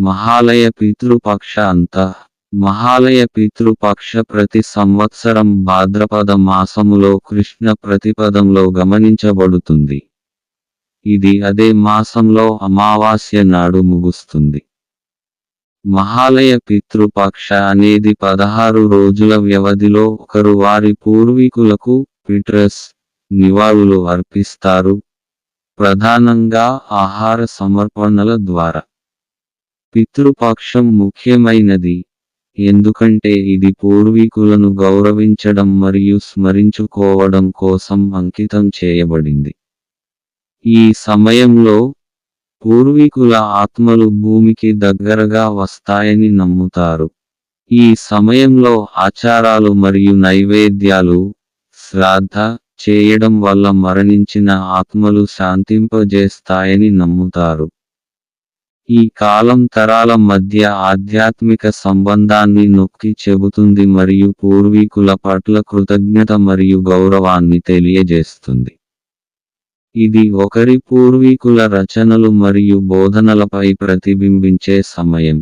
మహాలయ పితృపక్ష అంత. మహాలయ పితృపక్ష ప్రతి సంవత్సరం భాద్రపద మాసములో కృష్ణ ప్రతిపదంలో గమనించబడుతుంది. ఇది అదే మాసంలో అమావాస్య నాడు ముగుస్తుంది. మహాలయ పితృపక్ష అనేది పదహారు రోజుల వ్యవధిలో ఒకరు వారి పూర్వీకులకు పిట్రస్ నివాళులు అర్పిస్తారు. ప్రధానంగా ఆహార సమర్పణల ద్వారా. పితృపక్షం ముఖ్యమైనది. ఎందుకంటే ఇది పూర్వీకులను గౌరవించడం మరియు స్మరించుకోవడం కోసం అంకితం చేయబడింది. ఈ సమయంలో పూర్వీకుల ఆత్మలు భూమికి దగ్గరగా వస్తాయని నమ్ముతారు. ఈ సమయంలో ఆచారాలు మరియు నైవేద్యాలు శ్రాద్ధ చేయడం వల్ల మరణించిన ఆత్మలు శాంతింపజేస్తాయని నమ్ముతారు. ఈ కాలం తరాల మధ్య ఆధ్యాత్మిక సంబంధాన్ని నొక్కి చెబుతుంది మరియు పూర్వీకుల పట్ల కృతజ్ఞత మరియు గౌరవాన్ని తెలియజేస్తుంది. ఇది ఒకరి పూర్వీకుల రచనలు మరియు బోధనలపై ప్రతిబింబించే సమయం.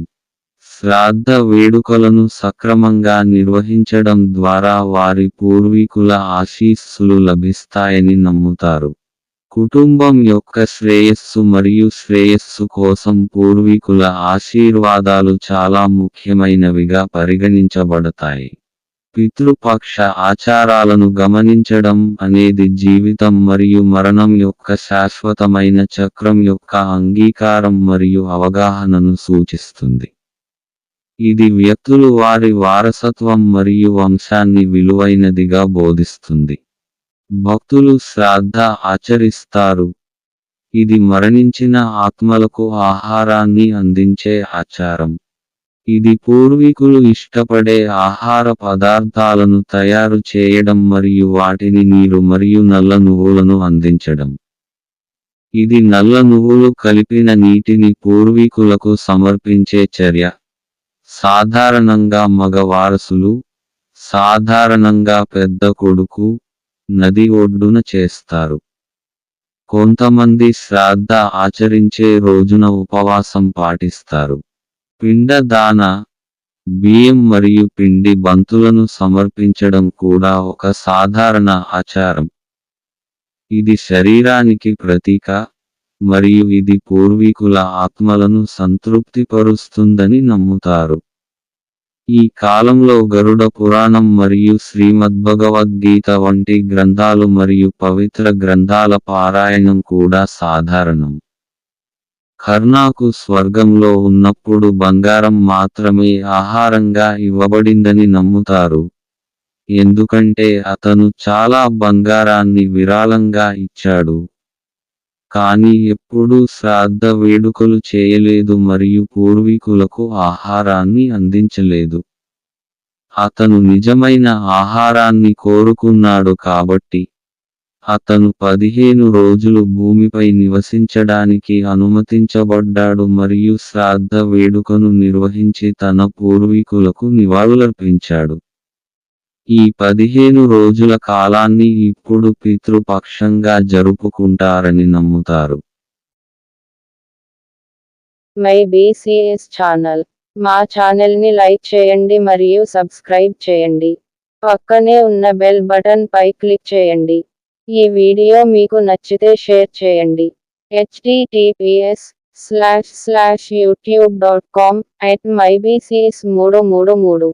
శ్రాద్ధ వేడుకలను సక్రమంగా నిర్వహించడం ద్వారా వారి పూర్వీకుల ఆశీస్సులు లభిస్తాయని నమ్ముతారు. కుటుంబం యొక్క శ్రేయస్సు మరియు శ్రేయస్సు కోసం పూర్వీకుల ఆశీర్వాదాలు చాలా ముఖ్యమైనవిగా పరిగణించబడతాయి. పితృపక్ష ఆచారాలను గమనించడం అనేది జీవితం మరియు మరణం యొక్క శాశ్వతమైన చక్రం యొక్క అంగీకారం మరియు అవగాహనను సూచిస్తుంది. ఇది వ్యక్తులు వారి వారసత్వం మరియు వంశాన్ని విలువైనదిగా బోధిస్తుంది. భక్తులు శ్రాద్ధ ఆచరిస్తారు. ఇది మరణించిన ఆత్మలకు ఆహారాన్ని అందించే ఆచారం. ఇది పూర్వీకులు ఇష్టపడే ఆహార పదార్థాలను తయారు చేయడం మరియు వాటిని నీరు మరియు నల్ల నువ్వులను అందించడం. ఇది నల్ల నువ్వులు కలిపిన నీటిని పూర్వీకులకు సమర్పించే చర్య. సాధారణంగా మగ వారసులు సాధారణంగా పెద్ద కొడుకు నది ఒడ్డున చేస్తారు. కొంతమంది శ్రాద్ధ ఆచరించే రోజున ఉపవాసం పాటిస్తారు. పిండ దాన బియ్యం మరియు పిండి బంతులను సమర్పించడం కూడా ఒక సాధారణ ఆచారం. ఇది శరీరానికి ప్రతీక మరియు ఇది పూర్వీకుల ఆత్మలను సంతృప్తిపరుస్తుందని నమ్ముతారు. ఈ కాలంలో గరుడ పురాణం మరియు శ్రీమద్భగవద్గీత వంటి గ్రంథాలు మరియు పవిత్ర గ్రంథాల పారాయణం కూడా సాధారణం. ఖర్నాకు స్వర్గంలో ఉన్నప్పుడు బంగారం మాత్రమే ఆహారంగా ఇవ్వబడిందని నమ్ముతారు. ఎందుకంటే అతను చాలా బంగారాన్ని విరాళంగా ఇచ్చాడు. కానీ ఎప్పుడూ శ్రాద్ధ వేడుకలు చేయలేదు మరియు పూర్వీకులకు ఆహారాన్ని అందించలేదు. అతను నిజమైన ఆహారాన్ని కోరుకున్నాడు కాబట్టి అతను పదిహేను రోజులు భూమిపై నివసించడానికి అనుమతించబడ్డాడు మరియు శ్రాద్ధ వేడుకను నిర్వహించి తన పూర్వీకులకు నివాళులర్పించాడు. ఈ పదిహేను రోజుల కాలాన్ని ఇప్పుడు పితృపక్షంగా జరుపుకుంటారని నమ్ముతారు. My BCS channel. మా ఛానల్ని లైక్ చేయండి మరియు సబ్స్క్రైబ్ చేయండి. పక్కనే ఉన్న బెల్ బటన్ పై క్లిక్ చేయండి. ఈ వీడియో మీకు నచ్చితే షేర్ చేయండి. HTTPS slash slash YouTube dot com at my BCS మూడు మూడు మూడు.